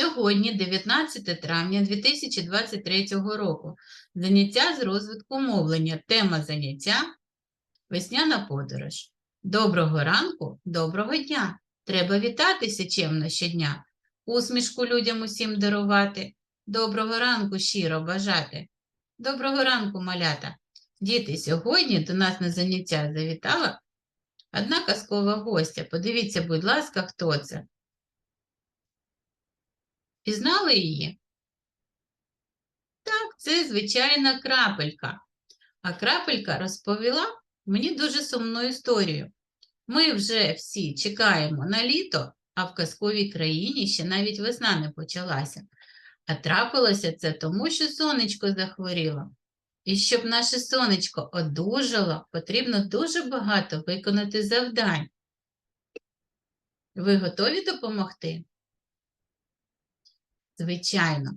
Сьогодні, 19 травня 2023 року, заняття з розвитку мовлення. Тема заняття Весняна подорож. Доброго ранку, доброго дня. Треба вітатися чемно щодня, усмішку людям усім дарувати, доброго ранку щиро бажати. Доброго ранку, малята. Діти, сьогодні до нас на заняття завітала одна казкова гостя. Подивіться, будь ласка, хто це. Пізнали її? Так, це звичайна крапелька. А крапелька розповіла мені дуже сумну історію. Ми вже всі чекаємо на літо, а в казковій країні ще навіть весна не почалася. А трапилося це тому, що сонечко захворіло. І щоб наше сонечко одужало, потрібно дуже багато виконати завдань. Ви готові допомогти? Звичайно.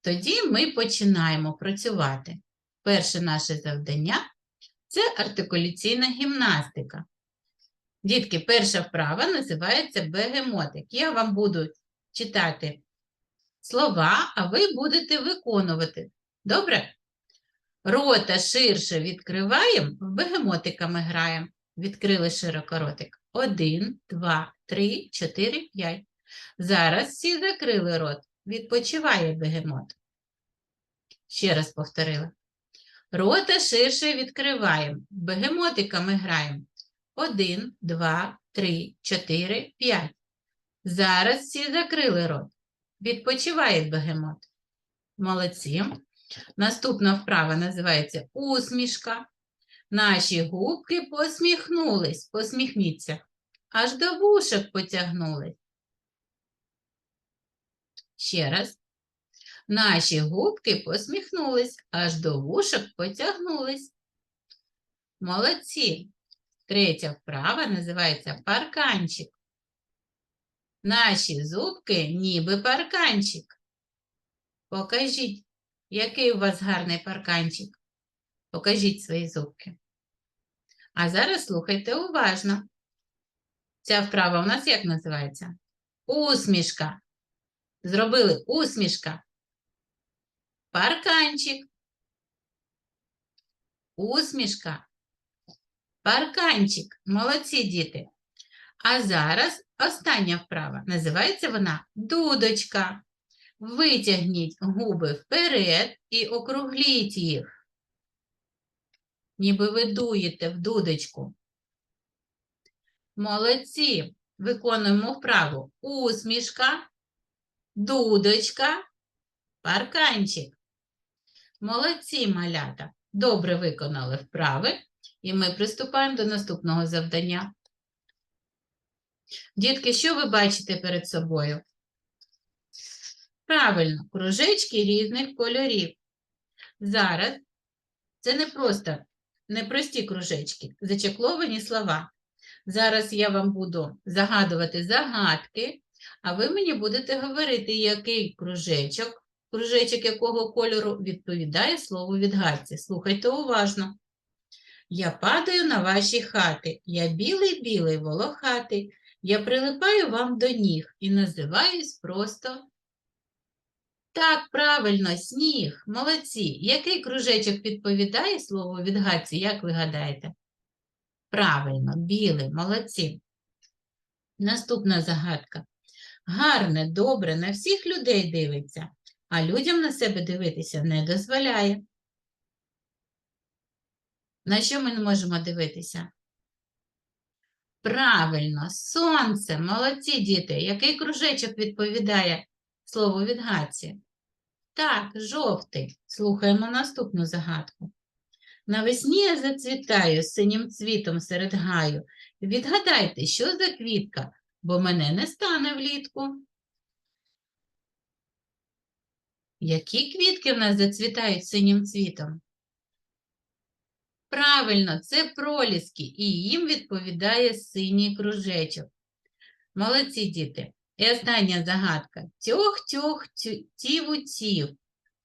Тоді ми починаємо працювати. Перше наше завдання це артикуляційна гімнастика. Дітки, перша вправа називається бегемотик. Я вам буду читати слова, а ви будете виконувати. Добре? Рота ширше відкриваємо, в бегемотика ми граємо. Відкрили широко ротик. Один, два, три, чотири, п'ять. Зараз всі закрили рот. Відпочиває бегемот. Ще раз повторила. Рота ширше відкриваємо. Бегемотиками граємо. Один, два, три, чотири, п'ять. Зараз всі закрили рот. Відпочиває бегемот. Молодці. Наступна вправа називається усмішка. Наші губки посміхнулись. Посміхніться. Аж до вушок потягнулись. Ще раз. Наші губки посміхнулись, аж до вушок потягнулись. Молодці. Третя вправа називається парканчик. Наші зубки ніби парканчик. Покажіть, який у вас гарний парканчик. Покажіть свої зубки. А зараз слухайте уважно. Ця вправа у нас як називається? Усмішка. Зробили усмішка. Парканчик. Усмішка. Парканчик. Молодці діти. А зараз остання вправа. Називається вона дудочка. Витягніть губи вперед і округліть їх. Ніби ви дуєте в дудочку. Молодці. Виконуємо вправу. Усмішка, дудочка, парканчик. Молодці, малята. Добре виконали вправи. І ми приступаємо до наступного завдання. Дітки, що ви бачите перед собою? Правильно, кружечки різних кольорів. Зараз це не просто непрості кружечки, зачекловані слова. Зараз я вам буду загадувати загадки, а ви мені будете говорити, який кружечок, кружечок якого кольору відповідає слову відгадці. Слухайте уважно. Я падаю на ваші хати, я білий-білий волохатий, я прилипаю вам до ніг і називаюсь просто. Так, правильно, сніг, молодці. Який кружечок відповідає слову відгадці, як ви гадаєте? Правильно, білий, молодці. Наступна загадка. Гарне, добре, на всіх людей дивиться, а людям на себе дивитися не дозволяє. На що ми не можемо дивитися? Правильно, сонце, молодці діти. Який кружечок відповідає слову відгадці? Так, жовтий. Слухаємо наступну загадку. Навесні я зацвітаю синім цвітом серед гаю. Відгадайте, що за квітка, бо мене не стане влітку. Які квітки в нас зацвітають синім цвітом? Правильно, це проліски, і їм відповідає синій кружечок. Молодці діти. І остання загадка. Тьох-тьох, тів-тів,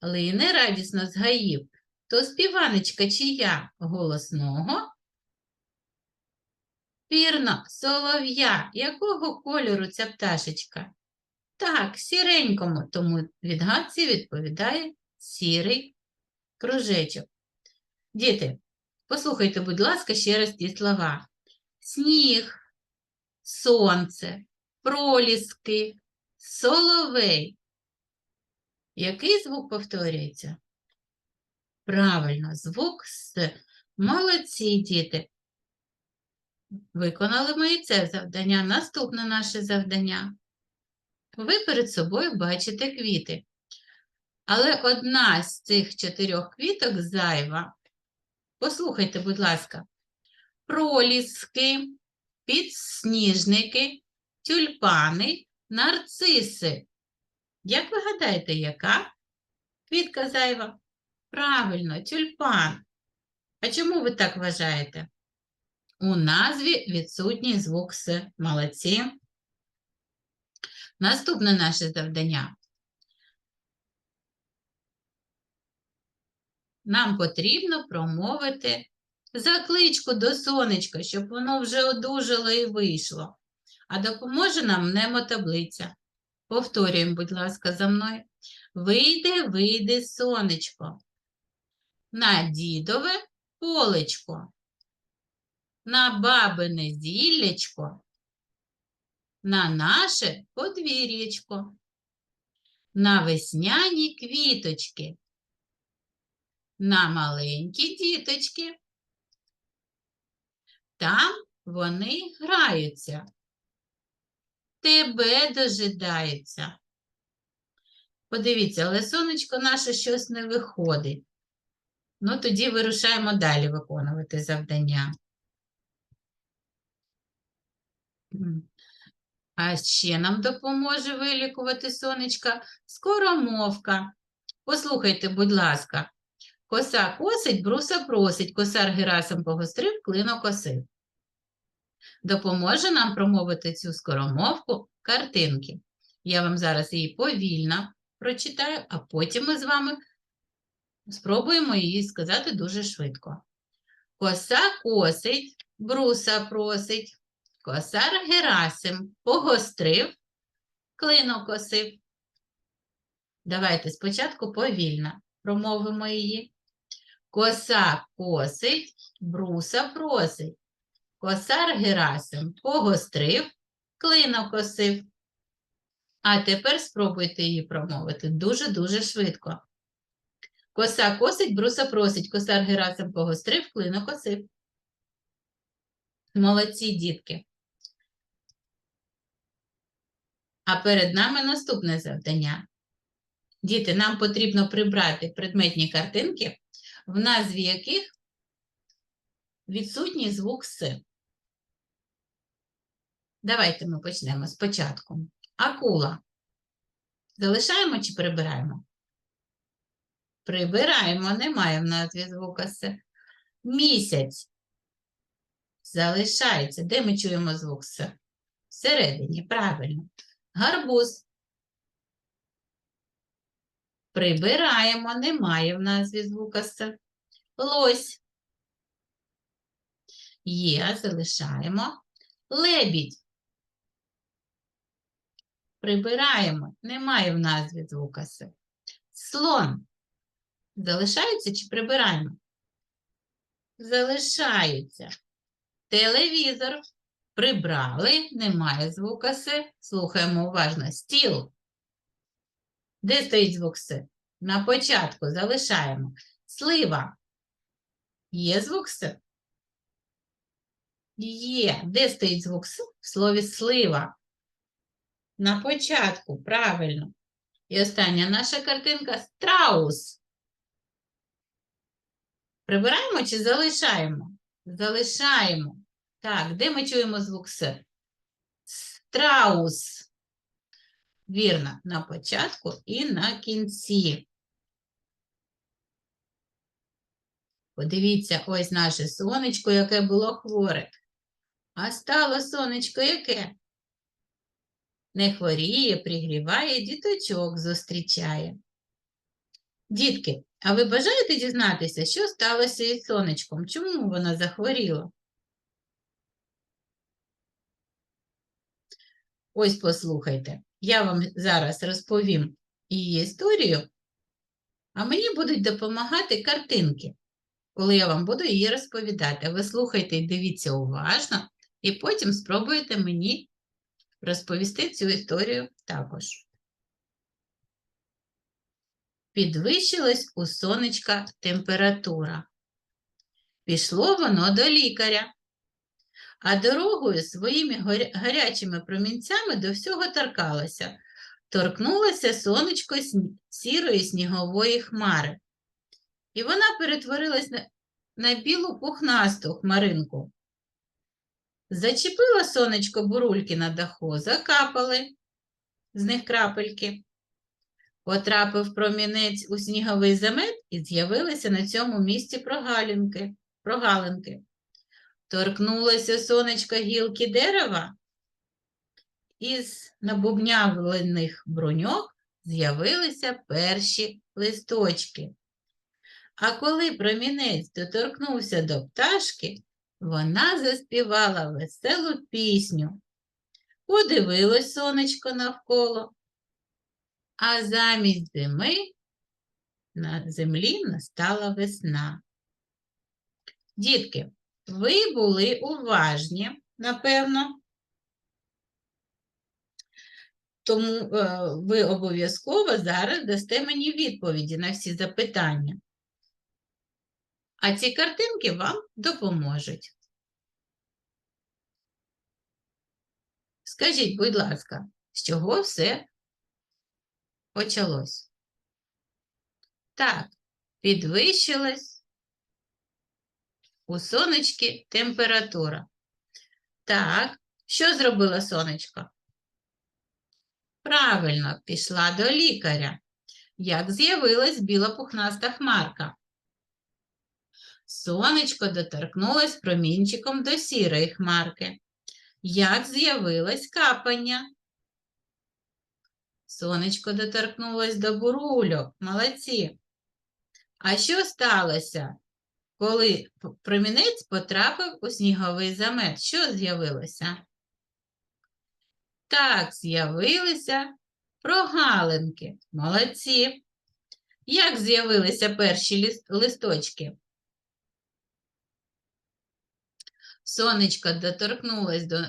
лине радісно згаїв. То співаночка чия голосного? Вірно, солов'я. Якого кольору ця пташечка? Так, сіренькому, тому відгадці відповідає сірий кружечок. Діти, послухайте, будь ласка, ще раз ті слова. Сніг, сонце, проліски, соловей. Який звук повторюється? Правильно, звук С. Молодці, діти. Виконали ми і це завдання. Наступне наше завдання. Ви перед собою бачите квіти. Але одна з цих чотирьох квіток зайва. Послухайте, будь ласка. Проліски, підсніжники, тюльпани, нарциси. Як ви гадаєте, яка квітка зайва? Правильно, тюльпан. А чому ви так вважаєте? У назві відсутній звук С. Молодці. Наступне наше завдання. Нам потрібно промовити закличку до сонечка, щоб воно вже одужало і вийшло. А допоможе нам мнемотаблиця. Повторюємо, будь ласка, за мною. Вийде, вийде сонечко. На дідове полечко. На бабине зіллячко. На наше подвір'ячко. На весняні квіточки. На маленькі діточки. Там вони граються. Тебе дожидаються. Подивіться, але сонечко наше щось не виходить. Ну, тоді вирушаємо далі виконувати завдання. А ще нам допоможе вилікувати сонечка скоромовка. Послухайте, будь ласка. Коса косить, бруса просить, косар Герасим погострив, клино косив. Допоможе нам промовити цю скоромовку картинки. Я вам зараз її повільно прочитаю, а потім ми з вами спробуємо її сказати дуже швидко. Коса косить, бруса просить, косар Герасим погострив, клино косив. Давайте спочатку повільно промовимо її. Коса косить, бруса просить. Косар Герасим погострив, клино косив. А тепер спробуйте її промовити дуже-дуже швидко. Коса косить, бруса просить, косар Герасим погострив, клино косив. Молодці, дітки. А перед нами наступне завдання. Діти, нам потрібно прибрати предметні картинки, в назві яких відсутній звук С. Давайте ми почнемо спочатку. Акула. Залишаємо чи прибираємо? Прибираємо, немає в назві звука С. Місяць. Залишається. Де ми чуємо звук С? Всередині, правильно. Гарбуз. Прибираємо, немає в назві звука С. Лось. Є, залишаємо. Лебідь. Прибираємо, немає в назві звука С. Слон. Залишаються чи прибираємо? Залишаються. Телевізор. Прибрали, немає звука С. Слухаємо уважно. Стіл. Де стоїть звук С? На початку залишаємо. Слива. Є звук С? Є. Де стоїть звук С? В слові слива. На початку, правильно. І остання наша картинка страус. Прибираємо чи залишаємо? Залишаємо. Так, де ми чуємо звук С? Страус. Вірно, на початку і на кінці. Подивіться, ось наше сонечко, яке було хворе. А стало сонечко яке? Не хворіє, пригріває, діточок зустрічає. Дітки, а ви бажаєте дізнатися, що сталося із сонечком? Чому вона захворіла? Ось послухайте. Я вам зараз розповім її історію, а мені будуть допомагати картинки, коли я вам буду її розповідати. Ви слухайте і дивіться уважно, і потім спробуйте мені розповісти цю історію також. Підвищилась у сонечка температура. Пішло воно до лікаря, а дорогою своїми гарячими промінцями до всього торкалося. Торкнулося сонечко сірої снігової хмари, і вона перетворилась на, на білу пухнасту хмаринку. Зачепило сонечко бурульки на даху, закапали з них крапельки. Потрапив промінець у сніговий замет і з'явилися на цьому місці прогалинки. прогалинки. Торкнулося сонечко гілки дерева, із набубнявлених бруньок з'явилися перші листочки. А коли промінець доторкнувся до пташки, вона заспівала веселу пісню. Подивилось сонечко навколо, а замість зими на землі настала весна. Дітки, ви були уважні, напевно, тому е, ви обов'язково зараз дасте мені відповіді на всі запитання. А ці картинки вам допоможуть. Скажіть, будь ласка, з чого все почалось? Так, підвищилась у сонечки температура. Так, що зробила сонечко? Правильно, пішла до лікаря. Як з'явилась біла пухнаста хмарка? Сонечко доторкнулось промінчиком до сірої хмарки. Як з'явилось капання? Сонечко доторкнулось до бурульок. Молодці. А що сталося, коли промінець потрапив у сніговий замет? Що з'явилося? Так, з'явилися прогалинки. Молодці. Як з'явилися перші листочки? Сонечко доторкнулось до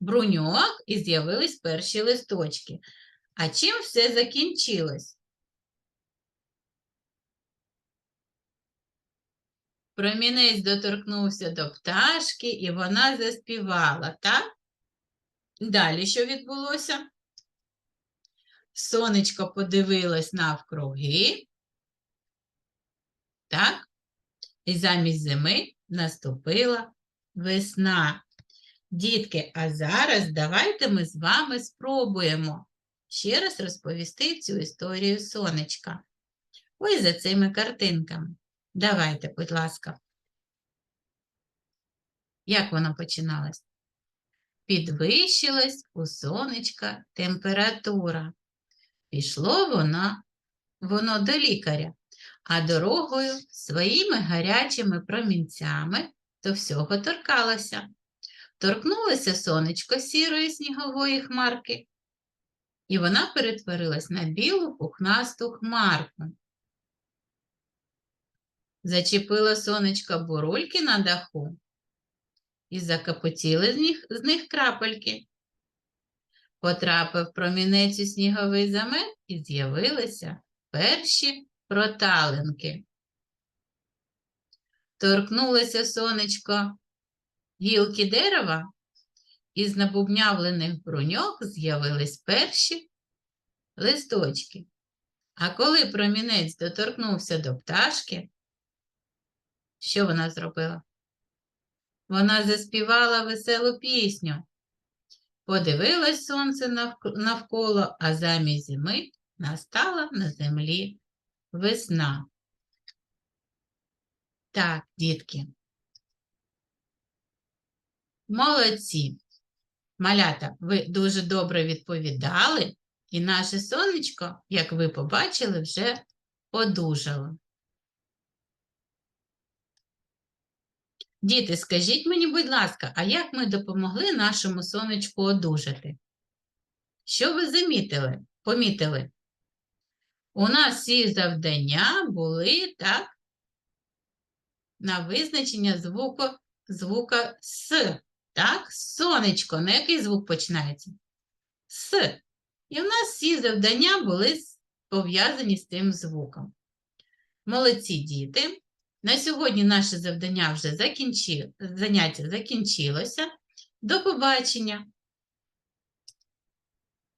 бруньок і з'явились перші листочки. А чим все закінчилось? Промінець доторкнувся до пташки, і вона заспівала, так? Далі що відбулося? Сонечко подивилось навкруги, так? І замість зими наступила весна. Дітки, а зараз давайте ми з вами спробуємо ще раз розповісти цю історію сонечка. Ось за цими картинками. Давайте, будь ласка. Як воно починалось? Підвищилась у сонечка температура. Пішло воно, воно до лікаря, а дорогою своїми гарячими промінцями до всього торкалося. Торкнулося сонечко сірої снігової хмарки, і вона перетворилась на білу пухнасту хмарку. Зачепило сонечко бурульки на даху і закапотіли з них, з них крапельки. Потрапив промінець у сніговий замет і з'явилися перші проталинки. Торкнулося сонечко гілки дерева, і з набубнявлених бруньок з'явились перші листочки. А коли промінець доторкнувся до пташки, що вона зробила? Вона заспівала веселу пісню. Подивилось сонце навколо, а замість зими настала на землі весна. Так, дітки. Молодці. Малята, ви дуже добре відповідали, і наше сонечко, як ви побачили, вже одужало. Діти, скажіть мені, будь ласка, а як ми допомогли нашому сонечку одужати? Що ви замітили? Помітили? У нас всі завдання були так на визначення звуку, звука С. Так, сонечко. На який звук починається? С. І в нас всі завдання були пов'язані з тим звуком. Молодці діти. На сьогодні наше завдання вже закінчи... заняття закінчилося. До побачення!